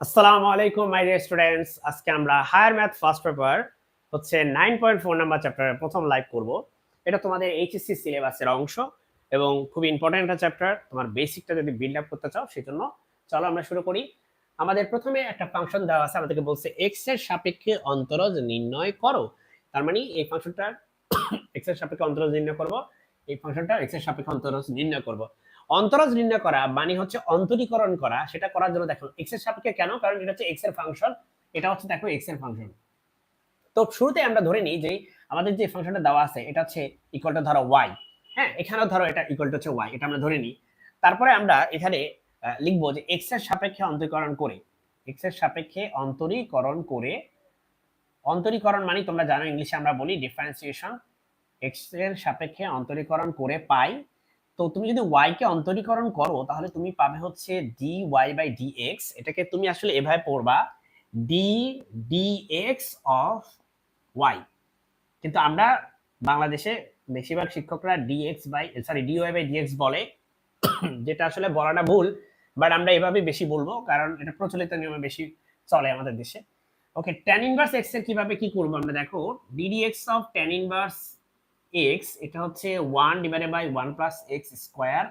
আসসালামু আলাইকুম মাই dear students আজকে আমরা হায়ার ম্যাথ ফার্স্ট পেপার হচ্ছে নাইন পয়েন্ট ফোর নাম্বার চ্যাপ্টারের প্রথম লাইভ করব। এটা তোমাদের এইচএসসি সিলেবাসের অংশ এবং খুব ইম্পর্টেন্ট একটা চ্যাপ্টার তোমার বেসিকটা যদি বিল্ড আপ করতে চাও সেই জন্য চলো আমরা শুরু করি। আমাদের প্রথমে একটা ফাংশন দেওয়া আছে, আমাদেরকে বলছে এক্সের সাপেক্ষে অন্তরজ নির্ণয় করো। তার মানে এই ফাংশনটা এক্স এর সাপেক্ষে অন্তরজ নির্ণয় করব। এই ফাংশনটা এক্সের সাপেক্ষে অন্তরজ নির্ণয় করব। অন্তরজ নির্ণয় করা মানে হচ্ছে অন্তরীকরণ করা, সেটা করার জন্য দেখো এক্সের সাপেক্ষে কেন? কারণ এটা হচ্ছে এক্সের ফাংশন এটা হচ্ছে দেখো এক্সের ফাংশন তো শুরুতে আমরা ধরে নিই যে আমাদের যে ফাংশনটা দেওয়া আছে, এটা হচ্ছে ইকুয়াল টু ধরো ওয়াই হ্যাঁ এখানেও ধরো এটা ইকুয়াল টু হচ্ছে ওয়াই এটা আমরা ধরে নিই। তারপরে আমরা এখানে লিখব যে এক্সের সাপেক্ষে অন্তরীকরণ করে এক্সের সাপেক্ষে অন্তরীকরণ করে, অন্তরীকরণ মানে তোমরা জানো, ইংলিশে আমরা বলি ডিফারেন্সিয়েশন এক্সের সাপেক্ষে অন্তরীকরণ করে পাই তো তুমি যদি ওয়াই কে অন্তরীকরণ করো, তাহলে তুমি পাবে হচ্ছে D Y by D X এটাকে তুমি আসলে এভাবে পড়বা D D X of Y কিন্তু আমরা বাংলাদেশে বেশিরভাগ শিক্ষকরা D X by sorry D Y by D X বলে, যেটা আসলে বলাটা ভুল বাট আমরা এভাবে বেশি বলব, কারণ এটা প্রচলিত নিয়মে বেশি চলে আমাদের দেশে। ওকে ট্যান ইনভার্স এক্সের কীভাবে কি করব আমরা দেখো D D X of tan inverse X এটা হচ্ছে one divided by one plus X square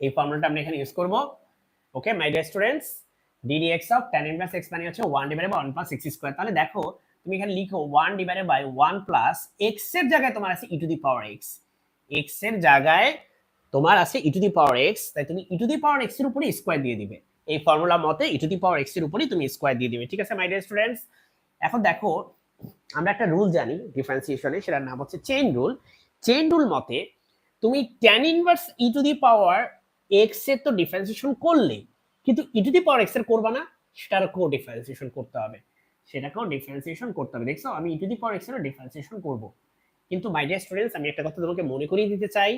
এই ফর্মুলাটা আমরা এখানে ইউজ করব। Okay my dear students D D X of tan inverse X মানে হচ্ছে one divided by one plus X square তাহলে দেখো, তুমি এখানে লিখো one divided by one plus এক্সের জায়গায় তোমার আছে e to the power x এক্সের জায়গায় তোমার আছে e to the power x তাই তুমি ই টু দি পাওয়ার এক্সের উপরে স্কোয়ার দিয়ে দিবে। এই ফর্মুলা মতে ই টু দি পাওয়ার এক্সের উপরেই তুমি স্কোয়ার দিয়ে দিবে। ঠিক আছে মাই ডিয়ার স্টুডেন্টস এখন দেখো আমরা একটা রুল জানি ডিফারেন্সিয়েশনে সেটার নাম হচ্ছে চেইন রুল চেইন রুল মতে, তুমি tan inverse E to the power এক্সের তো ডিফারেন্সিয়েশন করলে কিন্তু ই টু দি পাওয়ার এক্সের করবা না সেটারও ডিফারেন্সিয়েশন করতে হবে। সেটাকেও ডিফারেন্সিয়েশন করতে হবে। দেখছ, আমি ই টু দি পাওয়ার এক্সের ডিফারেন্সিয়েশন করব। কিন্তু মাই ডিয়ার স্টুডেন্টস আমি একটা কথা তোমাকে মনে করিয়ে দিতে চাই।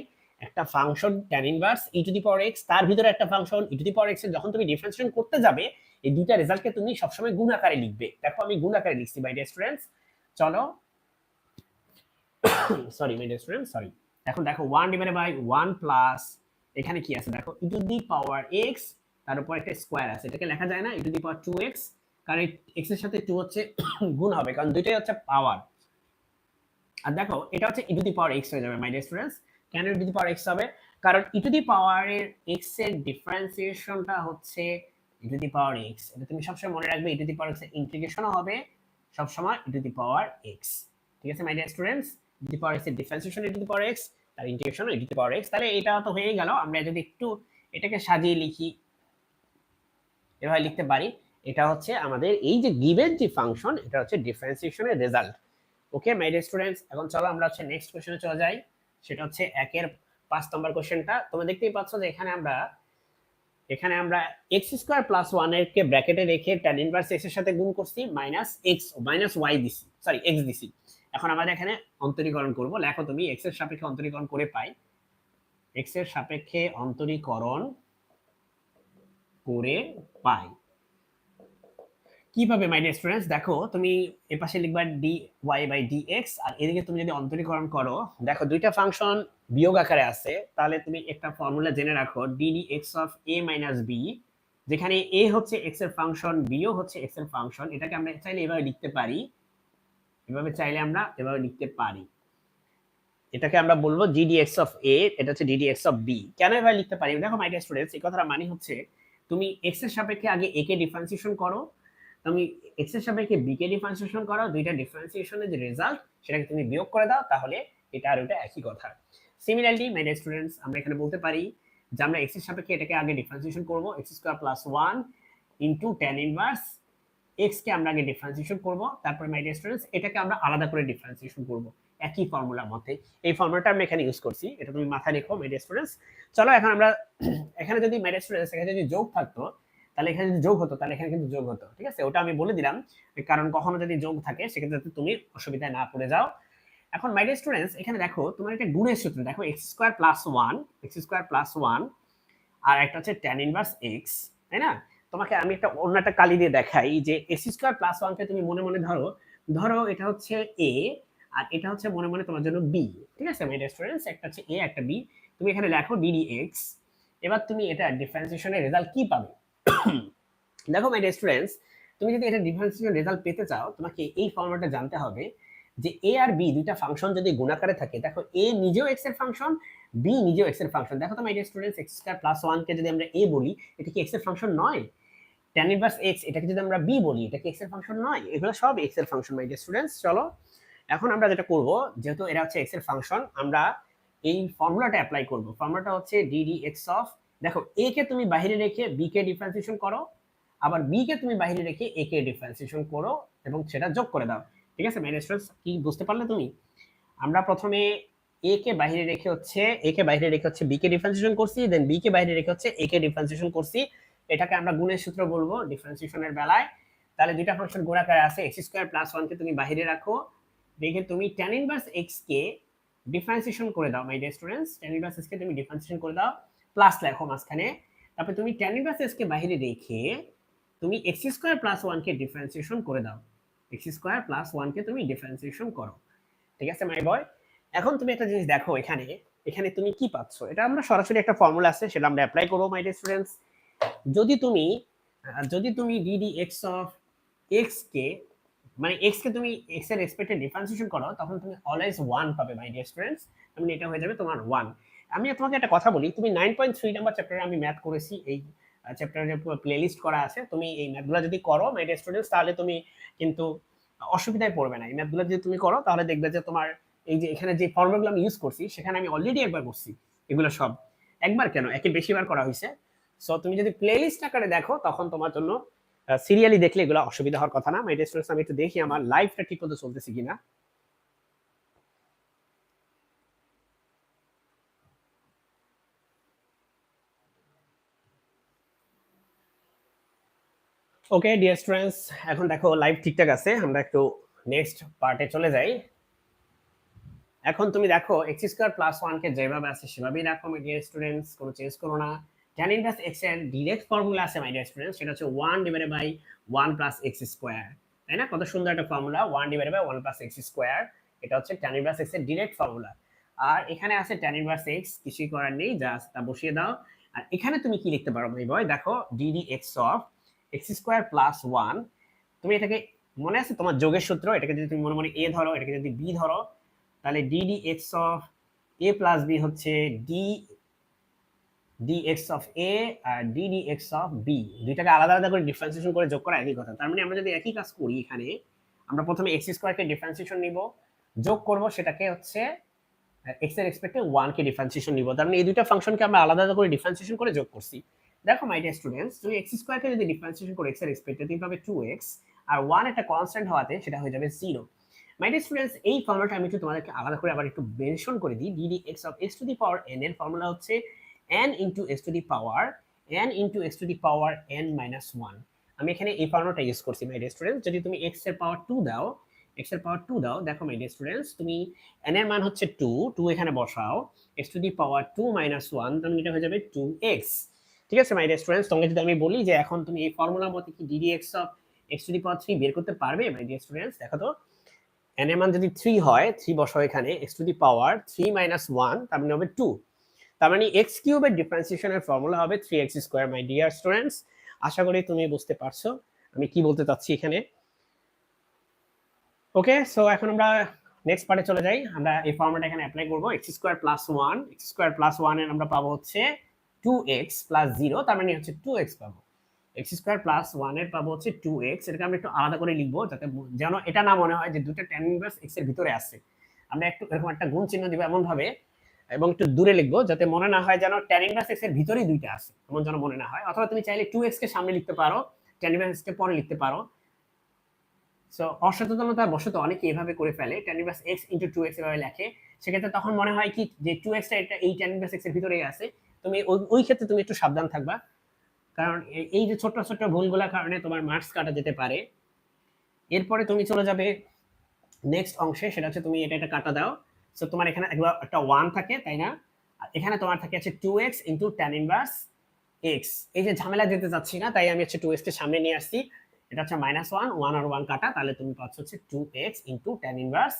একটা function tan inverse E to the power X তার ভিতরে একটা function e to the power এক্সের, যখন তুমি ডিফারেন্সিয়েশন করতে যাবে, এই দুইটা রেজাল্টকে তুমি সবসময় গুণ আকারে লিখবে। দেখো, আমি গুণ আকারে লিখছি মাই ডিয়ার স্টুডেন্টস চলো। Sorry my dear student sorry এখন দেখো one divided by one plus এখানে কি আছে? দেখো ই টু দি পাওয়ার এক্স তার উপর একটা স্কোয়ার আছে। এটাকে লেখা যায় না E to the power two X কারণ এক্সের সাথে টু হচ্ছে গুণ হবে কারণ দুইটাই হচ্ছে পাওয়ার আর দেখো এটা হচ্ছে ই টু দি পাওয়ার এক্স হয়ে যাবে মাই স্টুডেন্টস কেন ই টু দি পাওয়ার এক্স হবে? কারণ ই টু দি পাওয়ারের এক্সের ডিফারেন্সিয়েশনটা হচ্ছে ই টু দি পাওয়ার এক্স এটা তুমি সবসময় মনে রাখবে ই টু দি পাওয়ার এক্সের ইন্টিগ্রেশনও হবে। সবসময় ই টু দি পাওয়ার এক্স ঠিক আছে my dear students E to the power এক্সের differentiation E to the power X তার integration E to the power X তাহলে এটা তো হয়ে গেল, আমরা যদি একটু এটাকে সাজিয়ে লিখি, এভাবে লিখতে পারি। এটা হচ্ছে আমাদের এই যে গিভেন যে ফাংশন এটা হচ্ছে ডিফারেন্সিয়েশনের result okay my dear students এখন চলো আমরা হচ্ছে নেক্সট কোশ্চেনে চলে যাই। সেটা হচ্ছে একের পাঁচ নম্বর কোশ্চেনটা তোমরা দেখতেই পাচ্ছ যে এখানে আমরা এখানে আমরা এক্স স্কোয়ার প্লাস ওয়ানের কে ব্র্যাকেটে রেখে ট্যান ইনভার্স এক্সের সাথে গুণ করছি মাইনাস এক্স মাইনাস ওয়াই দিছি সরি এক্স দিছি। এখন আমাদের এখানে অন্তরীকরণ করব। লেখো তুমি এক্সের সাপেক্ষে অন্তরীকরণ করে পাই। এক্সের সাপেক্ষে অন্তরীকরণ করে পাই। কীভাবে মাই ডিয়ার স্টুডেন্টস দেখো তুমি এপাশে লিখবা D Y by D X আর এদিকে তুমি যদি অন্তরীকরণ করো, দেখো দুইটা ফাংশন বিয়োগ আকারে আছে, তাহলে তুমি একটা ফর্মুলা জেনে রাখো D D X of A minus B যেখানে এ হচ্ছে এক্সের ফাংশন বিও হচ্ছে এক্সের ফাংশন এটাকে আমরা চাইলে এভাবে লিখতে পারি, এভাবে চাইলে আমরা এভাবে লিখতে পারি। এটাকে আমরা বলব ডিডিএক্স অফ এ এটা হচ্ছে ডিডিএক্স অফ বি কেন এভাবে লিখতে পারি? দেখো মাই ডিয়ার স্টুডেন্টস এই কথাটা মানে হচ্ছে তুমি এক্সের সাপেক্ষে আগে এ কে ডিফারেন্সিয়েশন করো তুমি এক্সের সাপেক্ষে বি কে ডিফারেন্সিয়েশন করো দুইটা ডিফারেন্সিয়েশনের যে রেজাল্ট সেটাকে তুমি বিয়োগ করে দাও, তাহলে এটা আর ওটা একই কথা। সিমিলারলি মাই ডিয়ার স্টুডেন্টস আমরা এখানে বলতে পারি যে আমরা এক্সের সাপেক্ষে এটাকে আগে ডিফারেন্সিয়েশন করব X square plus one into tan inverse X কে আমরা আগে ডিফারেন্সিয়েশন করব, তারপরে মাই ডিয়ার স্টুডেন্টস এটাকে আমরা আলাদা করে ডিফারেন্সিয়েশন করব। একই ফর্মুলার মধ্যে। এই ফর্মুলাটা আমরা এখানে ইউজ করছি, এটা তুমি মাথায় রেখো মাই ডিয়ার স্টুডেন্টস চলো এখন আমরা, এখানে যদি মাই ডিয়ার স্টুডেন্টস এখানে যদি যোগ থাকতো তাহলে এখানে যদি যোগ হতো, তাহলে এখানে কিন্তু যোগ হতো, ঠিক আছে? ওটা আমি বলে দিলাম কারণ কখনো যদি যোগ থাকে, সেক্ষেত্রে তুমি অসুবিধায় না পড়ে যাও। এখন মাই স্টুডেন্টস এখানে দেখো, তোমার একটা গুণের সূত্র, দেখো X square plus one X square plus one আর একটা হচ্ছে ট্যান ইনভার্স এক্স তাই না? তোমাকে আমি একটা অন্য একটা কালি দিয়ে দেখাই যে এক্স স্কোয়ার প্লাস ওয়ানকে তুমি মনে মনে ধরো ধরো এটা হচ্ছে এ আর এটা হচ্ছে মনে মনে তোমার জন্য বি ঠিক আছে মাই স্টুডেন্টস একটা হচ্ছে এ একটা বি তুমি এখানে লেখো ডিডি এক্স এবার তুমি এটা ডিফারেন্সিয়েশনের রেজাল্ট কি পাবে? দেখো মাই স্টুডেন্টস তুমি যদি এটা ডিফারেন্সিয়েশন রেজাল্ট পেতে চাও, তোমাকে এই ফর্মুলাটা জানতে হবে যে এ আর বি দুইটা ফাংশন যদি গুণাকারে থাকে, দেখো এ নিজেও এক্সের ফাংশন বি নিজেও এক্সের ফাংশন দেখো তো my students X square plus ওয়ানকে যদি আমরা এ বলি, এটা কি এক্সের ফাংশন নয়? ট্যান ইনভার্স এক্স এটাকে যদি আমরা বি বলি, এটা কি এক্সের ফাংশন নয়? এগুলো সব এক্সের ফাংশন মাই স্টুডেন্টস চলো। এখন আমরা যেটা করব, যেহেতু এরা হচ্ছে এক্সের ফাংশন আমরা এই ফর্মুলাটা অ্যাপ্লাই করব। ফর্মুলাটা হচ্ছে ডিডি এক্স অফ দেখো এ কে তুমি বাইরে রেখে বি কে ডিফারেন্সিয়েশন করো, আবার বি কে তুমি বাইরে রেখে এ কে ডিফারেন্সিয়েশন করো এবং সেটা যোগ করে দাও। ঠিক আছে মাই স্টুডেন্টস কি বুঝতে পারলে তুমি? আমরা প্রথমে এ কে বাইরে রেখে হচ্ছে এ কে বাইরে রেখে হচ্ছে বি কে ডিফারেন্সিয়েশন করছি দেন বি কে বাইরে রেখে হচ্ছে এ কে ডিফারেন্সিয়েশন করছি। এটাকে আমরা গুণের সূত্র বলব ডিফারেন্সিয়েশনের বেলায়। তাহলে দুইটা ফাংশন গুণাকারে আছে এক্স স্কোয়ার প্লাস ওয়ানকে তুমি বাইরে রাখো। দেখে তুমি ট্যান ইনভার্স এক্স কে ডিফারেন্সিয়েশন করে দাও my dear students tan inverse X কে তুমি ডিফারেন্সিয়েশন করে দাও। প্লাস লেখো মাঝখানে। তারপর তুমি ট্যান ইনভার্স এক্স কে বাইরে রেখে তুমি এক্স স্কোয়ার প্লাস ওয়ানকে ডিফারেন্সিয়েশন করে দাও। এক্স স্কোয়ার প্লাস ওয়ানকে তুমি ডিফারেন্সিয়েশন করো। ঠিক আছে মাই বয় এখন তুমি একটা জিনিস দেখো এখানে। এখানে তুমি কি পাচ্ছ? এটা আমরা সরাসরি একটা ফর্মুলা আছে, সেটা আমরা অ্যাপ্লাই করব মাই স্টুডেন্টস যদি তুমি যদি তুমি D D X of X কে মানে এক্স কে তুমি এক্সের রেসপেক্টে ডিফারেন্সিয়েশন করো, তখন তুমি অলওয়েজ ওয়ান পাবে মাই ডিয়ার স্টুডেন্টস মানে এটা হয়ে যাবে তোমার ওয়ান আমি তোমাকে একটা কথা বলি, তুমি নাইন পয়েন্ট থ্রি নাম্বার চ্যাপ্টারে আমি ম্যাথ করেছি, এই চ্যাপ্টারের প্লেলিস্ট করা আছে, তুমি এই ম্যাথগুলো যদি করো মাই স্টুডেন্টস তাহলে তুমি কিন্তু অসুবিধায় পড়বে না। এই ম্যাথগুলো যদি তুমি করো, তাহলে দেখবে যে তোমার এই যে এখানে যে ফর্মুলাগুলো আমি ইউজ করছি, সেখানে আমি অলরেডি একবার করছি এগুলো সব। একবার কেন? একের বেশিবার করা হয়েছে। সো তুমি যদি প্লেলিস্ট আকারে দেখো, তখন তোমার জন্য সিরিয়ালি দেখলে এগুলো অসুবিধা হওয়ার কথা না। মাই স্টুডেন্টস আমি একটু দেখি আমার লাইফটা ঠিক মতো চলতেছে কিনা। ওকে ডিয়ার স্টুডেন্টস এখন দেখো লাইভ ঠিকঠাক আছে, আমরা একটু নেক্সট পার্টে চলে যাই। এখন তুমি দেখো এক্স স্কোয়ার প্লাস ওয়ানকে যেভাবে আছে, সেভাবেই রাখো মাই ডিয়ার স্টুডেন্টস কোনো চেঞ্জ করো না। ট্যান ইনভার্স এক্সের ডিরেক্ট ফর্মুলা আছে মাই ডিয়ার স্টুডেন্টস সেটা হচ্ছে one divided by one plus X square তাই না? কত সুন্দর একটা formula one divided by one plus X square এটা হচ্ছে ট্যান ইনভার্স এক্সের ডিরেক্ট ফর্মুলা আর এখানে আছে ট্যান ইনভার্স এক্স কিছুই করার নেই জাস্ট তা বসিয়ে দাও। আর এখানে তুমি কি লিখতে পারো ভাই বয় দেখো D D X of X square plus one তুমি এটাকে মনে আছে তোমার যোগের সূত্র? এটাকে যদি তুমি মনে মনে এ ধরো, এটাকে যদি বি ধরো, তাহলে D D X of A plus B হচ্ছে D D X of A R D D X of B দুইটাকে আলাদা আলাদা করে ডিফারেন্সিয়েশন করে যোগ করা একই কথা। তার মানে আমরা যদি একই কাজ করি এখানে, আমরা প্রথমে এক্স স্কোয়ারকে ডিফারেন্সিয়েশন নিব, যোগ করব সেটাকে হচ্ছে এক্সের এক্সপেক্টে ওয়ান কে ডিফারেন্সিয়েশন নিব। তার মানে এই দুইটা ফাংশনকে আমরা আলাদা আলাদা করে ডিফারেন্সিয়েশন করে যোগ করছি। দেখো মাই ডিয়ার স্টুডেন্টস তুমি এক্স স্কোয়ারকে যদি ডিফারেন্সিয়েশন করে এক্সের এক্সপেক্টে তুমি পাবে টু এক্স আর ওয়ান একটা কনস্ট্যান্ট হওয়াতে সেটা হয়ে যাবে জিরো মাই ডিয়ার স্টুডেন্টস এই ফর্মুলাটা আমি একটু তোমাদেরকে আলাদা করে আবার একটু মেনশন করে দিই D D X of X to the power N এর ফর্মুলা হচ্ছে n into X to the power n into X to the power n minus one আমি এখানে এই ফর্মুলাটা ইউজ করছি মাই ডিয়ার স্টুডেন্টস যদি তুমি এক্সের পাওয়ার টু দাও এক্সের পাওয়ার টু দাও, দেখো মাই ডিয়ার স্টুডেন্টস তুমি n এর মান হচ্ছে টু টু এখানে বসাও X to the power two minus one তাহলে এটা হয়ে যাবে টু এক্স ঠিক আছে মাই ডিয়ার স্টুডেন্টস তোমাকে যদি আমি বলি যে এখন তুমি এই ফর্মুলার মধ্যে কি D D X of X to the power three বের করতে পারবে মাই ডিয়ার স্টুডেন্টস দেখো তো, n এর মান যদি থ্রি হয় থ্রি বসাও এখানে X to the power three minus one তার মানে হবে টু তার মানে এক্স কিউবের ডিফারেন্সিয়েশনের ফর্মুলা হবে three X square my dear students আশা করি তুমি বুঝতে পারছ, আমি কি বলতে চাচ্ছি এখানে। ওকে সো এখন আমরা নেক্সট পার্টে চলে যাই। আমরা এই ফর্মুলাটা এখানে অ্যাপ্লাই করব X square plus one X square plus ওয়ানের আমরা পাবো হচ্ছে টু এক্স প্লাস জিরো তার মানে হচ্ছে টু এক্স পাবো। এক্স স্কোয়ার প্লাস ওয়ানের পাবো হচ্ছে টু এক্স এটাকে আমরা একটু আলাদা করে লিখব যাতে যেন এটা না মনে হয় যে দুটো টেন ইনভার্স এক্সের ভিতরে আছে। আমরা একটু এরকম একটা গুণ চিহ্ন দিব এমন ভাবে এবং একটু দূরে লিখব যাতে মনে না হয় যেন টেন ইনভার্স এক্সের ভিতরেই দুইটা আছে, এমন যেন মনে না হয়। অথবা তুমি চাইলে টু এক্স কে সামনে লিখতে পারো টেন ইনভার্স কে পরে লিখতে পারো। সো অসচেতনতা বশত অনেকে এভাবে করে ফেলে tan inverse X into two এভাবে লেখে। সেক্ষেত্রে তখন মনে হয় কি যে টু এক্সটা এটা এই টেন ইনভার্স এক্সের ভিতরেই আছে। তুমি ওই ক্ষেত্রে তুমি একটু সাবধান থাকবা। কারণ এই যে ছোট্ট ছোট্ট ভুলগুলোর কারণে তোমার মার্কস কাটা যেতে পারে। এরপরে তুমি চলে যাবে নেক্সট অংশে, সেটা হচ্ছে তুমি এটা একটা কাটা দাও। সো তোমার এখানে একবার একটা ওয়ান থাকে, তাই না? এখানে তোমার থাকে আছে two X into tan inverse X এই যে ঝামেলা যেতে চাচ্ছি না, তাই আমি হচ্ছে টু এক্সকে সামনে নিয়ে আসছি। এটা হচ্ছে মাইনাস ওয়ান ওয়ান আর ওয়ান কাটা, তাহলে তুমি পাচ্ছ হচ্ছে two X into tan inverse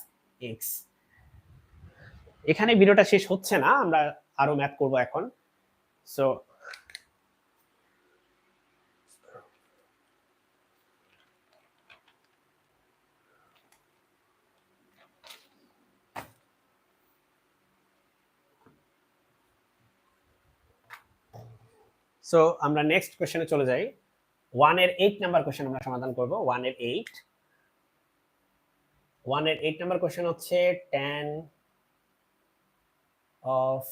X এখানে ভিডিওটা শেষ হচ্ছে না, আমরা আরও ম্যাথ করব এখন। So সো আমরা নেক্সট কোয়েশ্চেনে চলে যাই। ওয়ানের এইট নাম্বার কোশ্চেন আমরা সমাধান করব। ওয়ানের এইট ওয়ানের এইট নাম্বার কোশ্চেন হচ্ছে ট্যান অফ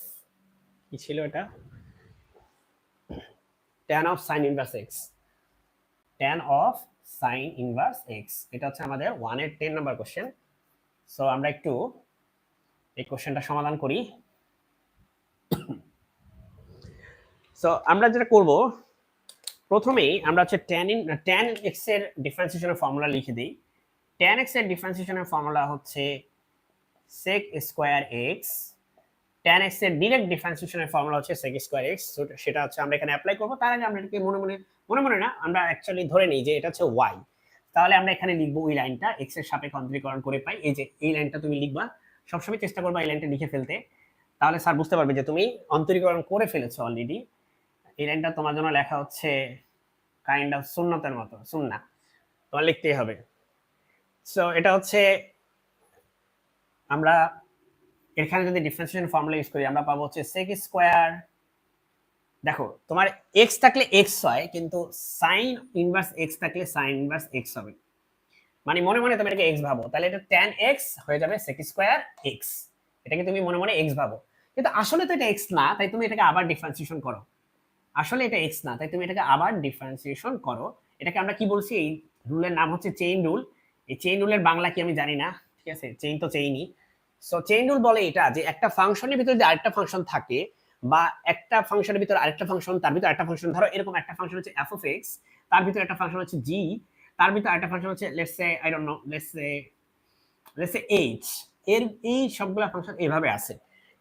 কি ছিল এটা? Tan of sine inverse X tan of sine inverse X এটা হচ্ছে আমাদের ওয়ানের টেন নাম্বার কোয়েশ্চেন সো আমরা একটু এই কোশ্চেনটা সমাধান করি। সো আমরা যেটা করব, প্রথমেই আমরা হচ্ছে ট্যান ইন ট্যান এক্সের ডিফারেন্সিয়েশনের ফর্মুলা লিখে দিই। ট্যান এক্সের ডিফারেন্সিয়েশনের ফর্মুলা হচ্ছে sec স্কোয়ার এক্স ট্যান এক্সের ডিরেক্ট ডিফারেন্সিয়েশনের ফর্মুলা হচ্ছে sec স্কোয়ার এক্স সেটা হচ্ছে আমরা এখানে অ্যাপ্লাই করব। তার আগে আমরা এটাকে মনে মনে মনে মনে না, আমরা অ্যাকচুয়ালি ধরে নিই যে এটা হচ্ছে ওয়াই তাহলে আমরা এখানে লিখব ওই লাইনটা এক্সের সাপেক্ষে অন্তরীকরণ করে পাই। এই যে, এই লাইনটা তুমি লিখবা, সবসময় চেষ্টা করবা এই লাইনটা লিখে ফেলতে। তাহলে স্যার বুঝতে পারবে যে তুমি অন্তরীকরণ করে ফেলেছো অলরেডি এই লাইনটা তোমার জন্য লেখা হচ্ছে কাইন্ড অফ শূন্যতার মতো, শূন্যা। তোমার লিখতেই হবে। সো এটা হচ্ছে আমরা এখানে যদি ডিফারেন্সিয়েশন ফর্মুলা ইউজ করি, আমরা পাবো হচ্ছে সেক স্কোয়ার দেখো, তোমার এক্স থাকলে এক্স হয়, কিন্তু সাইন ইনভার্স এক্স থাকলে সাইন ইনভার্স এক্স হবে। মানে মনে মনে তুমি এটাকে এক্স ভাবো, তাহলে এটা ট্যান এক্স হয়ে যাবে সেক স্কোয়ার এক্স এটাকে তুমি মনে মনে এক্স ভাবো। কিন্তু আসলে তো এটা এক্স না, তাই তুমি এটাকে আবার ডিফারেন্সিয়েশন করো। আসলে এটা এক্স না, তাই তুমি এটাকে আবার ডিফারেন্সিয়েশন করো। এটাকে আমরা কি বলছি? এই রুলের নাম হচ্ছে চেইন রুল এই চেইন রুলের বাংলা কি আমি জানি না, ঠিক আছে? চেইন তো চেইনই সো চেইন রুল বলে এটা যে একটা ফাংশনের ভিতরে যদি আরেকটা ফাংশন থাকে বা একটা ফাংশনের ভিতরে আরেকটা ফাংশন তার ভিতরে একটা ফাংশন ধরো এরকম একটা ফাংশন হচ্ছে এফ অফ এক্স তার ভিতরে একটা ফাংশন হচ্ছে জি তার ভিতরে একটা ফাংশন হচ্ছে let's say I don't know let's say let's say H এর, এই সবগুলা ফাংশন এইভাবে আছে।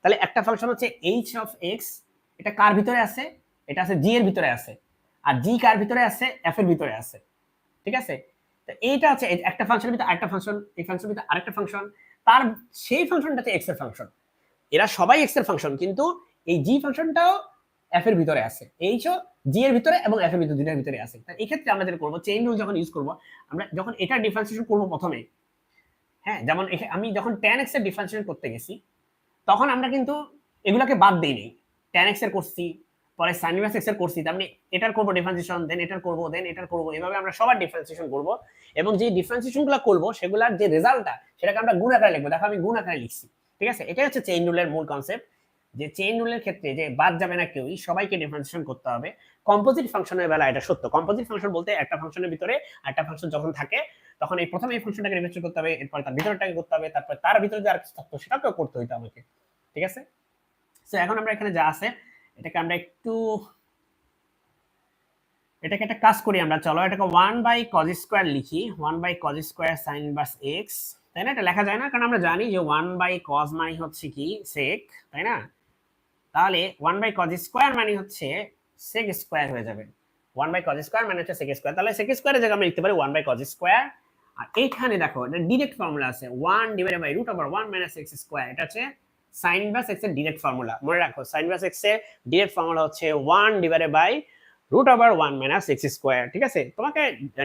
তাহলে একটা ফাংশন হচ্ছে এইচ অফ এক্স এটা কার ভিতরে আছে? এটা আছে জি এর ভিতরে আছে। আর জি কার ভিতরে আছে? এফ এর ভিতরে আছে। ঠিক আছে? তো এইটা আছে একটা ফাংশনের ভিতরে আরেকটা ফাংশন এই ফাংশনের ভিতরে আরেকটা ফাংশন তার সেই ফাংশনটাতে এক্সের ফাংশন। এরা সবাই এক্সের ফাংশন, কিন্তু এই জি ফাংশনটাও এফ এর ভিতরে আছে। এইচও জি এর ভিতরে এবং এফ এর ভিতরে দুটার ভিতরে আছে। তাই এই ক্ষেত্রে আমরা যেটা করব চেইন রুল যখন ইউজ করব, আমরা যখন এটা ডিফারেন্সিয়েশন করব প্রথমে হ্যাঁ যেমন আমি যখন টেন এক্সের ডিফারেন্সিয়েশন করতে গেছি, তখন আমরা কিন্তু এগুলোকে বাদ দিই নেই টেন এক্সের করছি পরে সাইন ইনভার্স এক্সের করছি তার মানে এটার করব ডিফারেন্সিয়েশন দেন এটার করব দেন এটার করব, এভাবে আমরা সবার ডিফারেন্সিয়েশন করব। এবং যে ডিফারেন্সিয়েশনগুলো করব, সেগুলোর যে রেজাল্টটা সেটাকে আমরা গুণ আকারে লিখব। দেখো আমি গুণ আকারে লিখছি, ঠিক আছে? এটাই হচ্ছে চেইন রুলের মূল কনসেপ্ট যে চেইন রুলের ক্ষেত্রে যে বাদ যাবে না কেউই, সবাইকে ডিফারেন্সিয়েশন করতে হবে। কম্পোজিট ফাংশনের বেলা এটা সত্য। কম্পোজিট ফাংশন বলতে একটা ফাংশনের ভিতরে একটা ফাংশন যখন থাকে, তখন এই প্রথমে এই ফাংশনটাকে ডিফারেন্সিয়েট করতে হবে, এরপর তার ভিতরটাকে করতে হবে, তারপর তার ভিতরে যে আর কিছু থাকতো সেটাকেও করতে হইতো আমাকে, ঠিক আছে? সো এখন আমরা এখানে যা আছে এটাকে আমরা একটু, এটাকে একটা কাজ করি আমরা। চলো এটাকে ওয়ান বাই কজ স্কোয়ার লিখি। One by cos square sine inverse X তাই না? এটা লেখা যায় না, কারণ আমরা জানি যে ওয়ান বাই কজ মানে হচ্ছে কি? সেক তাই না? তাহলে ওয়ান বাই কজ স্কোয়ার মানে হচ্ছে সেক স্কোয়ার হয়ে যাবে। ওয়ান বাই কজ স্কোয়ার মানে হচ্ছে সেক স্কোয়ার তাহলে সেক স্কোয়ারের জায়গায় আমরা লিখতে পারি ওয়ান বাই কজ স্কোয়ার আর এইখানে দেখো, এটা ডিরেক্ট ফর্মুলা আছে। One divided by root over one minus X square এটা হচ্ছে সাইন ইনভার্স এক্সের ডিরেক্ট ফর্মুলা, মনে রাখো সাইন ইনভার্স এক্সের ডিরেক্ট ফর্মুলা হচ্ছে one divided by root over one minus X square ঠিক আছে? তোমাকে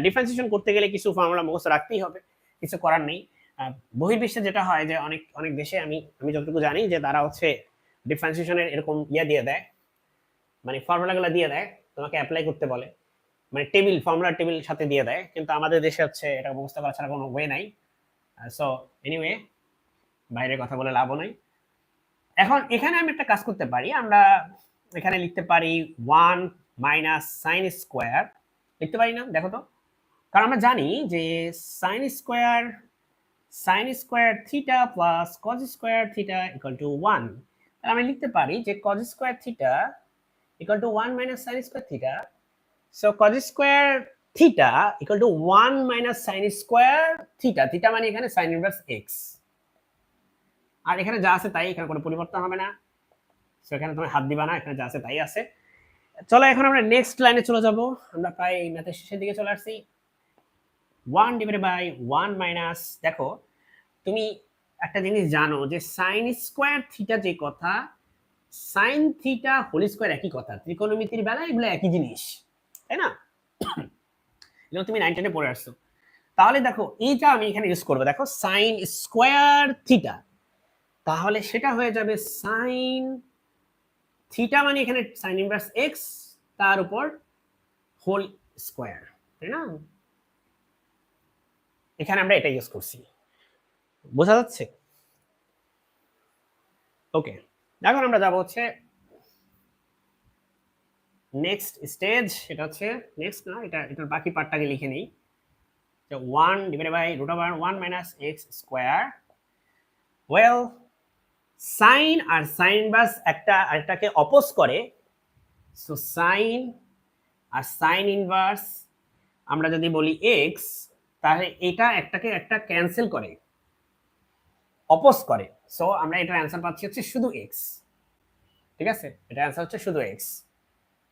ডিফারেন্সিয়েশন করতে গেলে কিছু ফর্মুলা মুখস্থ রাখতেই হবে, কিছু করার নেই। বহির্বিশ্বে যেটা হয় যে অনেক অনেক দেশে আমি আমি যতটুকু জানি যে তারা হচ্ছে ডিফারেন্সিয়েশনের এরকম ইয়ে দিয়ে দেয় মানে ফর্মুলাগুলো দিয়ে দেয়, তোমাকে অ্যাপ্লাই করতে বলে মানে টেবিল ফর্মুলা টেবিল সাথে দিয়ে দেয়, কিন্তু আমাদের দেশে হচ্ছে এটা ব্যবস্থা করা ছাড়া কোনো ওয়ে নাই। সো এনিওয়ে বাইরে কথা বলে লাভও নাই। এখন এখানে আমি একটা কাজ করতে পারি। আমরা এখানে লিখতে পারি ওয়ান মাইনাস সাইন স্কোয়ার। লিখতে পারি না? দেখো তো। কারণ আমরা জানি যে sine square sine square theta plus cos square theta equal to one. তাহলে আমি লিখতে পারি যে cos square theta equal to one minus sine square theta. So cos square theta equal to one minus sine square theta. Theta মানে এখানে sign inverse x. আর এখানে যা আছে তাই, এখানে কোনো পরিবর্তন হবে না। সো এখানে তুমি হাত দিবা না, এখানে যা আছে তাই আছে। চলো, এখন আমরা নেক্সট লাইনে চলে যাব। আমরা প্রায় এই ম্যাথের শেষের দিকে চলে আসছি। One divided by one minus দেখো, তুমি একটা জিনিস জানো যে সাইন স্কোয়ার থিটা যে কথা সাইন থিটা হোল স্কোয়ার একই কথা। ত্রিকোণমিতির বেলা এগুলো একই জিনিস, তাই না? এগুলো তুমি নাইন টেনে পড়ে আসছো। তাহলে দেখো, এইটা আমি এখানে ইউজ করব। দেখো সাইন স্কোয়ার থিটা তাহলে সেটা হয়ে যাবে সাইন থিটা মানে এখানে সাইন ইনভার্স এক্স তার উপর হোল স্কোয়ার তাই না? এখানে আমরা এটা ইউজ করছি। বোঝা যাচ্ছে? ওকে এখন আমরা যাব হচ্ছে নেক্সট স্টেজ এটা হচ্ছে নেক্সট না, এটা, এটার বাকি পার্টটাকে লিখে নিই। One divide by root over one minus x square well sine R sine বাস একটা, আরেকটাকে অপোজ করে। সো সাইন আর সাইন ইনভার্স, আমরা যদি বলি এক্স তাহলে এটা একটাকে একটা ক্যান্সেল করে, অপোজ করে। সো আমরা এটার অ্যান্সার পাচ্ছি হচ্ছে শুধু এক্স ঠিক আছে? এটা অ্যান্সার হচ্ছে শুধু এক্স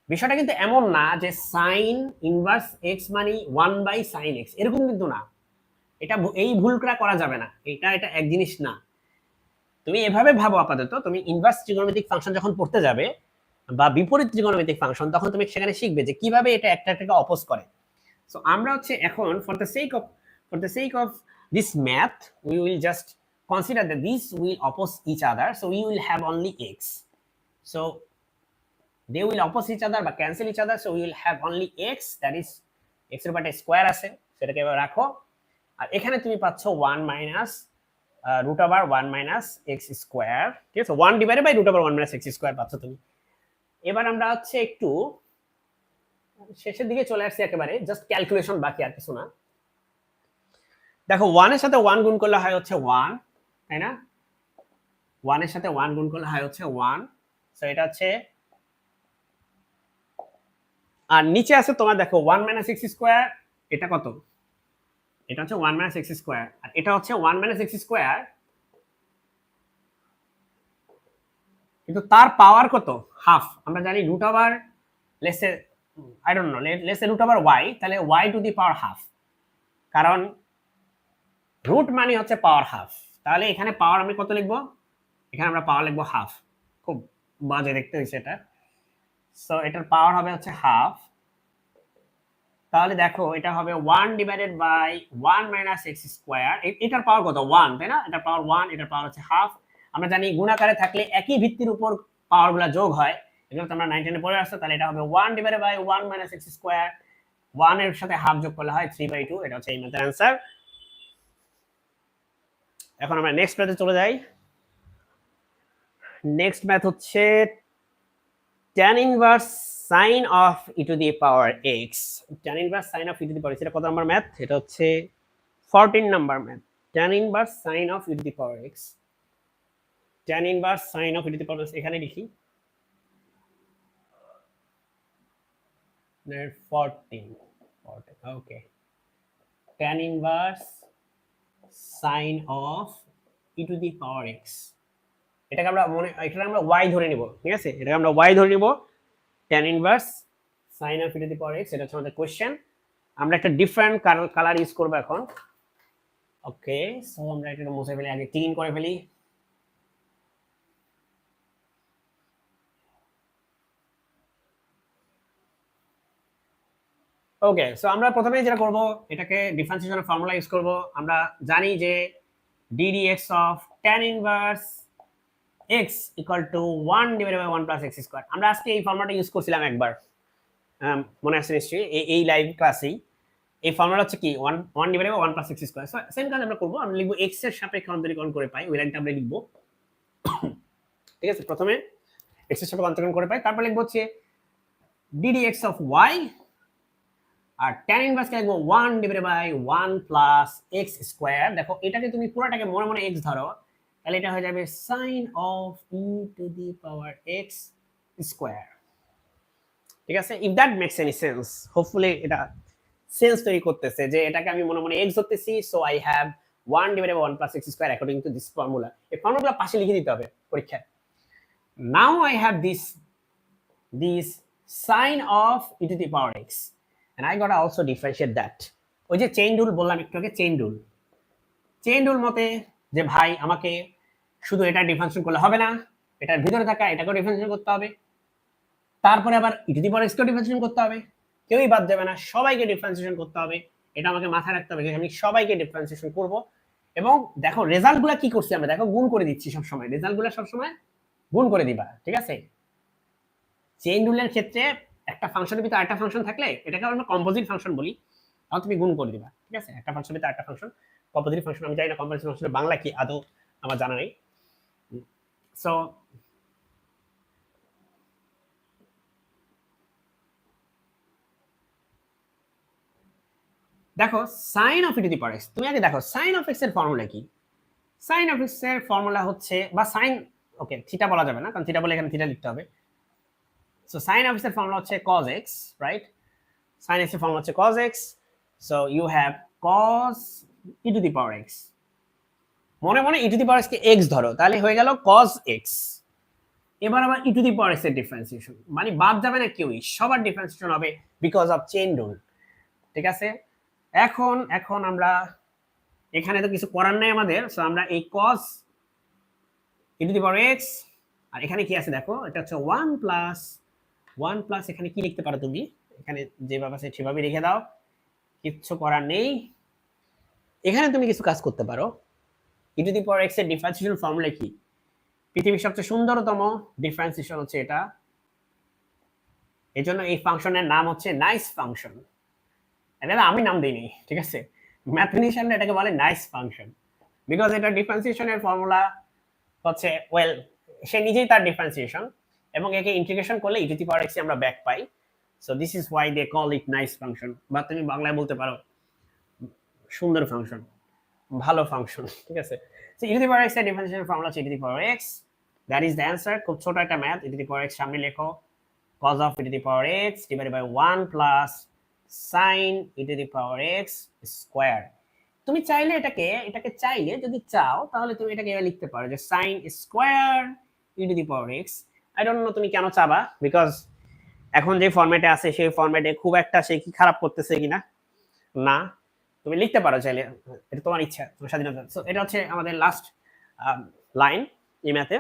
বিষয়টা কিন্তু এমন না যে সাইন ইনভার্স এক্স মানে ওয়ান বাই সাইন এক্স এরকম কিন্তু না। এটা এই ভুলটা করা যাবে না। এটা এটা এক জিনিস না। তুমি এভাবে ভাবো আপাতত, তুমি ইনভার্স ত্রিগোণমিতিক ফাংশন যখন পড়তে যাবে বা বিপরীত ত্রিগোণমিতিক ফাংশন তখন তুমি সেখানে শিখবে যে কীভাবে এটা একটা একটাকে অপোজ করে। সো আমরা হচ্ছে এখন for the sake of for the sake of this math we will just consider that these will oppose each other. So, we will have only x. So, they will oppose each other বা cancel each other. So, we will have only x, that is, x এর পাটে square আছে, সেটাকে এবার রাখো। আর এখানে তুমি পাচ্ছ one minus root over one minus x square ঠিক আছে? One divided by root over one minus x square পাচ্ছ তুমি। এবার আমরা হচ্ছে একটু শেষের দিকে চলে আসছি একেবারে জাস্ট ক্যালকুলেশন বাকি আর কিছু না। দেখো ওয়ানের সাথে ওয়ান গুণ করলে হয় হচ্ছে ওয়ান তাই না? ওয়ানের সাথে ওয়ান গুণ করলে হয় হচ্ছে ওয়ান সো এটা হচ্ছে আর নিচে আছে তোমার দেখো ওয়ান মাইনাস এক্স স্কোয়ার এটা কত? এটা হচ্ছে ওয়ান মাইনাস এক্স স্কোয়ার আর এটা হচ্ছে ওয়ান মাইনাস এক্স স্কোয়ার কিন্তু তার পাওয়ার কত? হাফ আমরা জানি root over let's say I don't know let's say root আবার ওয়াই তাহলে y to the power half কারণ রুট মানে হচ্ছে পাওয়ার হাফ তাহলে এখানে পাওয়ার আমি কত লিখব? এখানে আমরা পাওয়ার লিখব হাফ খুব বাজে দেখতে হয়েছে এটা। সো এটার পাওয়ার হবে হচ্ছে হাফ তাহলে দেখো এটা হবে one divided by one minus x square এটার পাওয়ার কত? ওয়ান তাই না? এটার পাওয়ার ওয়ান এটার পাওয়ার হচ্ছে হাফ আমরা জানি গুণাকারে থাকলে একই ভিত্তির উপর পাওয়ারগুলা যোগ হয়। এগুলো তো আমরা নাইনটিনে পড়ে আসছো, তাহলে এটা হবে one divided by one minus x square ওয়ানের সাথে হাফ যোগ করলে হয় থ্রি বাই টু এটা হচ্ছে এই ম্যাথের অ্যান্সার এখন আমরা নেক্সট ম্যাথে চলে যাই। নেক্সট ম্যাথ হচ্ছে tan inverse sine of e to the power x, tan inverse sine of e to the power এটা কত নাম্বার ম্যাথ এটা হচ্ছে 14 number math tan inverse sine of e to the power x, tan inverse sine of e to the power এখানে লিখি। 14 14 okay tan inverse sine of e to the power x, এটাকে আমরা মনে, এটাকে আমরা y ধরে নিব, ঠিক আছে? এটাকে আমরা ওয়াই ধরে নিব। Tan inverse sine of e to the power x এটা হচ্ছে আমাদের কোশ্চেন আমরা একটা ডিফারেন্ট কালার ইউজ করব এখন। ওকে সো আমরা এটা মুছে ফেলি, আগে ক্লিন করে ফেলি। ওকে সো আমরা প্রথমে যেটা করব, এটাকে ডিফারেন্সিয়েশনের ফর্মুলা ইউজ করব। আমরা জানি যে ddx of tan inverse x equal to 1 divided by 1 plus x square আমরা আজকে এই ফর্মুলাটা ইউজ করছিলাম একবার। মনে আছে নিশ্চয়ই? এই এই লাইভ ক্লাসেই এই। ফর্মুলা হচ্ছে কি? 1 1 divided by 1 plus x square same কাজ আমরা করব। আমরা লিখব x এর সাপেক্ষে অন্তরীকরণ করে পাই। ওই লাইনটা আমরা লিখব। ঠিক আছে? প্রথমে x এর সাপেক্ষে অন্তরীকরণ করে পাই। তারপর লিখব হচ্ছে ddx অফ y আর tan ইনভার্স লিখব 1 divided by 1 plus x square দেখো, এটাকে তুমি পুরোটাকে মনে মনে x ধরো। তাহলে এটা হয়ে যাবে sine of e to the power x square ঠিক আছে? If that makes any sense hopefully এটা সেন্স তৈরি করতেছে যে এটাকে আমি মনে মনে x ধরতেছি so I have 1 divided by 1 plus x square according to this formula এই ফর্মুলা পাশে লিখে দিতে হবে পরীক্ষায়। Now I have this this sine of e to the power x, and I gotta also differentiate that. ওই যে chain rule বললাম একটু আগে চেইন রুল চেইন রুল মতে যে ভাই, আমাকে শুধু এটা ডিফারেন্সিয়েট করলে হবে না, এটার ভিতরে থাকা এটাকেও ডিফারেন্সিয়েট করতে হবে। তারপরে আবার ইটি পাওয়ার এক্সকেও ডিফারেন্সিয়েট করতে হবে, কেউই বাদ দেবে না, সবাইকে ডিফারেন্সিয়েশন করতে হবে। এটা আমাকে মাথায় রাখতে হবে যে আমি সবাইকে ডিফারেন্সিয়েশন করব। এবং দেখো রেজাল্টগুলো কি করছি আমরা? দেখো, গুণ করে দিচ্ছি সবসময়। রেজাল্টগুলো সবসময় গুণ করে দিবা, ঠিক আছে? চেইন রুলের ক্ষেত্রে একটা ফাংশনের ভিতরে আরেকটা ফাংশন থাকলে এটাকে আমরা কম্পোজিট ফাংশন বলি। তাহলে তুমি গুণ করে দিবা, ঠিক আছে? একটা ফাংশনের ভিতরে আরেকটা ফাংশন কম্পোজিট ফাংশন আমি জানি না কম্পোজিট ফাংশনের বাংলা কি, আদৌ আমার জানা নেই। সো দেখো sine of e to the power x তুমি আগে দেখো সাইন অফ এক্সের ফর্মুলা কি? সাইন অফ এক্সের ফর্মুলা হচ্ছে, বা সাইন ওকে থিটা বলা যাবে না, কারণ থিটা বলে এখানে থিটা লিখতে হবে। সো সাইন অফ এক্সের ফর্মুলা হচ্ছে cos x রাইট সাইন এক্সের ফর্মুলা হচ্ছে cos x so you have cos e to the power x মনে মনে e to the power x কে x ধরো, তাহলে হয়ে গেল cos x এবার আবার e to the power x এর ডিফারেন্সিয়েশন মানে বাদ যাবে না কেউই, সবার ডিফারেন্সিয়েশন হবে বিকজ অফ চেইন রুল ঠিক আছে? এখন এখন আমরা, এখানে তো কিছু করার নাই আমাদের সো আমরা এই cos e to the power x, আর এখানে কি আছে দেখো? এটা হচ্ছে 1 প্লাস 1 প্লাস এখানে কি লিখতে পারো তুমি? এখানে যেভাবে আছে সেভাবে রেখে দাও। কিচ্ছু করার নেই। এখানে তুমি কিছু কাজ করতে পারো। ই দি পাওয়ার এক্সের ডিফারেন্সিয়েশন ফর্মুলা কি? পৃথিবীর সবচেয়ে সুন্দরতম ডিফারেন্সিয়েশন হচ্ছে এটা। এই জন্য এই ফাংশনের নাম হচ্ছে নাইস ফাংশন এটা আমি নাম দিইনি, ঠিক আছে? ম্যাথমেটিশিয়ানরা এটাকে বলে নাইস ফাংশন বিকজ এটা ডিফারেন্সিয়েশনের ফর্মুলা হচ্ছে ওয়েল সে নিজেই তার ডিফারেন্সিয়েশন এবং একে ইন্টিগ্রেশন করলে e to the power x আমরা back pi. So this is why they call it nice function বা তুমি বাংলায় বলতে পারো সুন্দর ফাংশন ভালো ফাংশন ঠিক আছে? সো পাওয়ার এক্সের ডিফারেন্সিয়েশন ফর্মুলা হচ্ছে e power x that is the answer খুব ছোট একটা math E the power x সামনে লেখো, cos of e to the power x divided by 1 plus sin e power x square. তুমি চাইলে এটাকে এটাকে চাইলে যদি চাও, তাহলে তুমি এটাকে লিখতে পারো যে sin square e to x I don't know তুমি কেন চাবা বিকজ এখন যে ফরম্যাটে আছে, সেই ফরম্যাটে খুব একটা সে কি খারাপ করতেছে কিনা? না। তুমি লিখতে পারো চাইলে, এটা তোমার ইচ্ছা, তোমার স্বাধীনতা। সো এটা হচ্ছে আমাদের লাস্ট লাইন এই ম্যাথে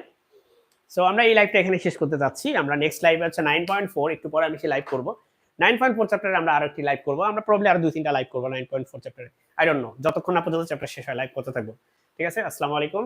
সো আমরা এই লাইভটা এখানে শেষ করতে যাচ্ছি। আমরা নেক্সট লাইভ হচ্ছে নাইন পয়েন্ট ফোর একটু পরে আমি সেই লাইভ করব। নাইন পয়েন্ট ফোর চ্যাপ্টারে আমরা আরও একটি লাইভ করব। আমরা প্রবলেম আরও দুই তিনটা লাইভ করব নাইন পয়েন্ট ফোর চ্যাপ্টারে আই ডোন্ট নো যতক্ষণ না পর্যন্ত চ্যাপ্টার শেষ হয় লাইভ করতে থাকব। ঠিক আছে? আসসালামু আলাইকুম।